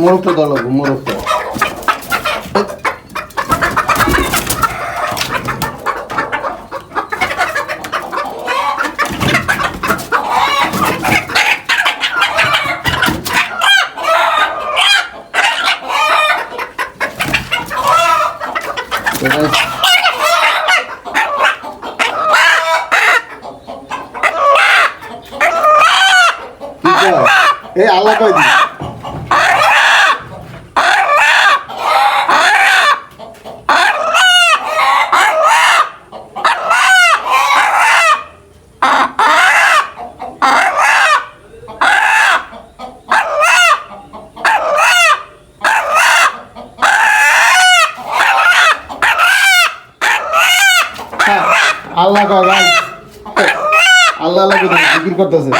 মোরগটা দলাবো মোরগটা এই আল্লাহ কয় দিন? আল্লাহ কয়, ভাই, আল্লাহ আল্লাহ করে জিকির করতেছে।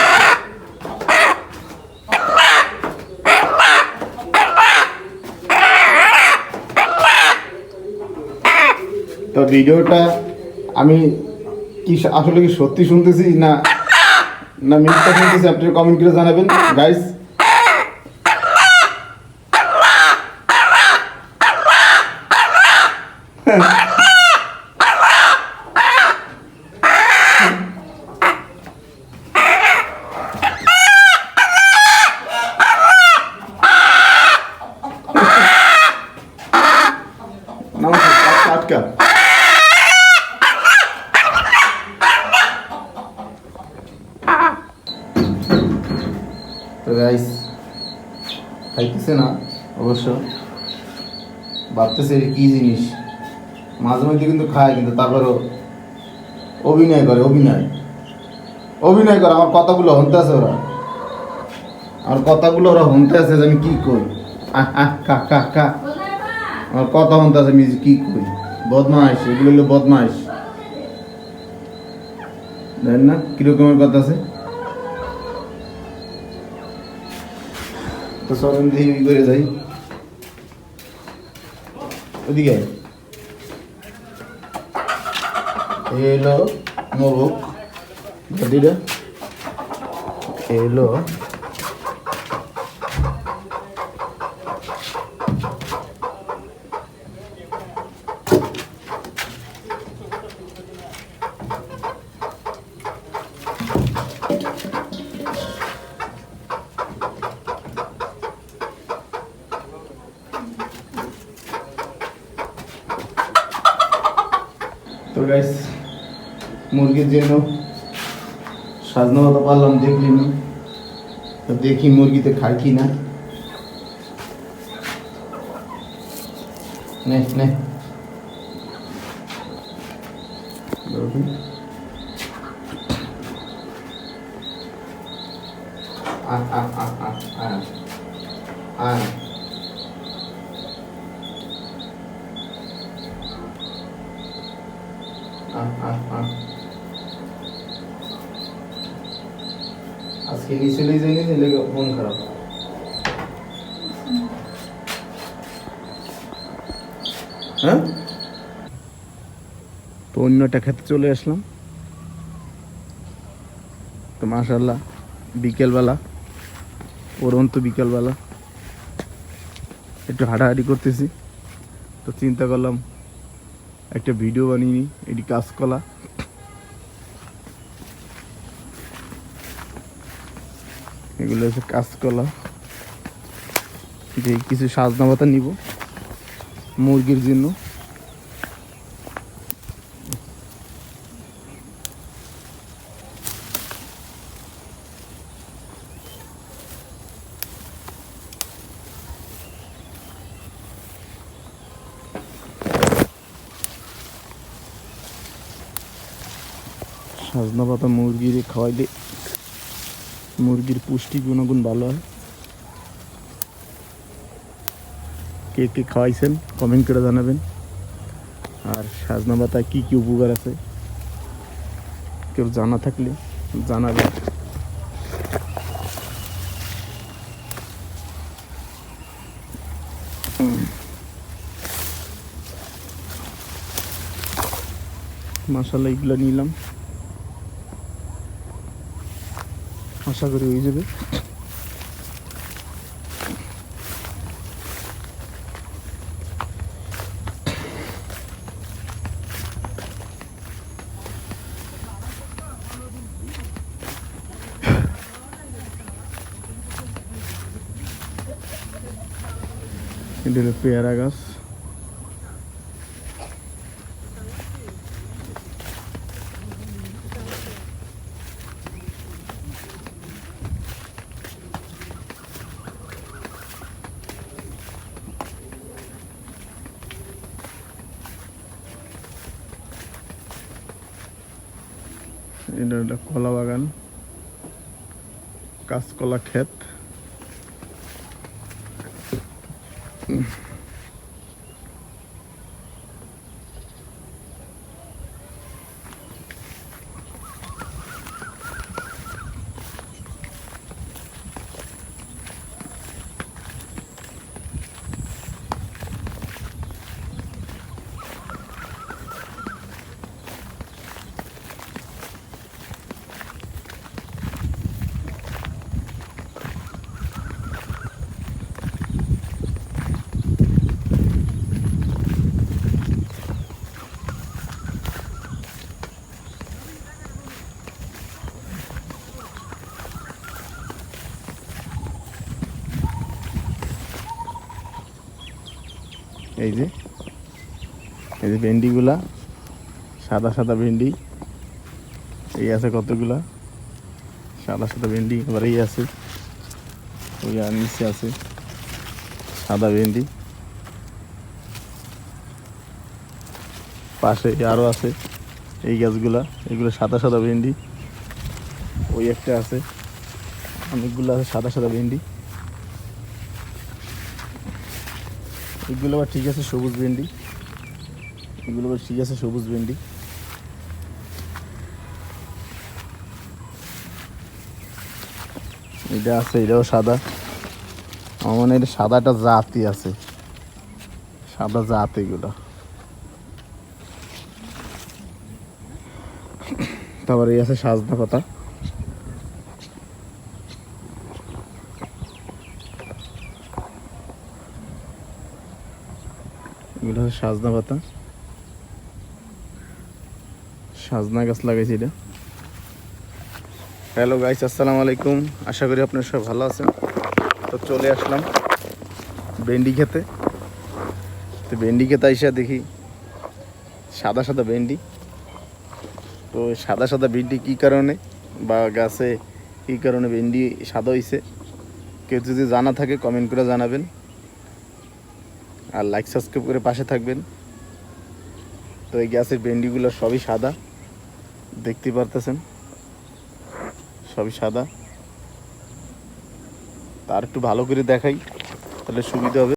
তো ভিডিওটা আমি কি আসলে কি সত্যি শুনতেছি না না মিথ্যা শুনতেছি, আপনি কমেন্ট করে জানাবেন। গাইস আটকা তো গাইস খাইতেছে না, অবশ্য। ভাবতেছে কি জিনিস। মাঝে মধ্যে কিন্তু খায়, কিন্তু তারপরও অভিনয় করে, অভিনয়। অভিনয় করে, আমার কথাগুলো হনতে আছে ওরা। আমার কথাগুলো ওরা হনতে আছে যে আমি কি করি। আহ আহ কা কা কা আমার কথা হনতে আছে আমি কি করি। বদমাইশ, এগুলো হলো বদমাইশ। দেখেন না, কিরকমের কথা আছে? তো চলেন দেখি করে যাই। ওদিকে আয়। এই হলো মোরগ তো গাইস মুরগির জন্য সাজানো হতে পারলাম দেখলেন তো দেখি মুরগিতে খায় কি না। নে নে। আ আ আ আ আ আ আজকে কি চলে যায়নি মন খারাপ? হ্যাঁ? তো অন্যটা খেতে চলে আসলাম। তো মাশাল্লাহ বিকেলবেলা, পরন্ত বিকেলবেলা একটু হাঁটাহাঁটি করতেছি। তো চিন্তা করলাম একটা ভিডিও বানিয়ে নিই, এটি কাঁচকলা। এগুলো হচ্ছে কাঁচকলা। যে কিছু সাজনা পাতা নিব, মুরগির জন্য। সাজনা পাতা, মুরগির খাওয়াইলে মুরগির পুষ্টি গুণাগুণ ভালো হয়। কে কে খাওয়াইছেন কমেন্ট করে জানাবেন। আর সাজনা পাতায় কী কী উপকার আছে? কেউ জানা থাকলে জানাবেন। মাসাল্লাহ এগুলো নিলাম। আশা করি হয়ে যাবে। পেয়ারা গাছ। এটা একটা কলা বাগান কাঁচকলা ক্ষেত। এই যে এই যে ভেন্ডিগুলা, সাদা সাদা ভেন্ডি, এই আছে কতগুলা? সাদা সাদা ভেন্ডি এবার এই আছে। ওই আর নিচে আছে সাদা ভেন্ডি। পাশে আরও আছে এই গাছগুলা, এগুলো সাদা সাদা ভেন্ডি। ওই একটা আছে, অনেকগুলো আছে সাদা সাদা ভেন্ডি। এগুলো আবার ঠিক আছে, সবুজ ভেন্ডি। এগুলো আবার ঠিক আছে, সবুজ ভেন্ডি। এটা আছে, এটাও সাদা। আমার মনে এটা সাদাটা জাতি আছে। সাদা জাত এগুলো। তারপরে এই আছে সাজনা পাতা। এগুলো হচ্ছে সাজনা পাতা। সাজনা গাছ লাগাইছি এটা। হ্যালো গাইস, আসসালামু আলাইকুম। আশা করি আপনারা সব ভালো আছেন। তো চলে আসলাম ভেন্ডি খেতে। তো ভেন্ডি খেতে আইসা দেখি সাদা সাদা ভেন্ডি। তো সাদা সাদা ভেন্ডি কী কারণে বা গাছে কী কারণে ভেন্ডি সাদা হইছে? কেউ যদি জানা থাকে কমেন্ট করে জানাবেন। আর লাইক সাবস্ক্রাইব করে পাশে থাকবেন। তো এই গ্যাসের ভেন্ডিগুলো সবই সাদা। দেখতে পারতেছেন? সবই সাদা। তার একটু ভালো করে দেখাই, তাহলে সুবিধা হবে।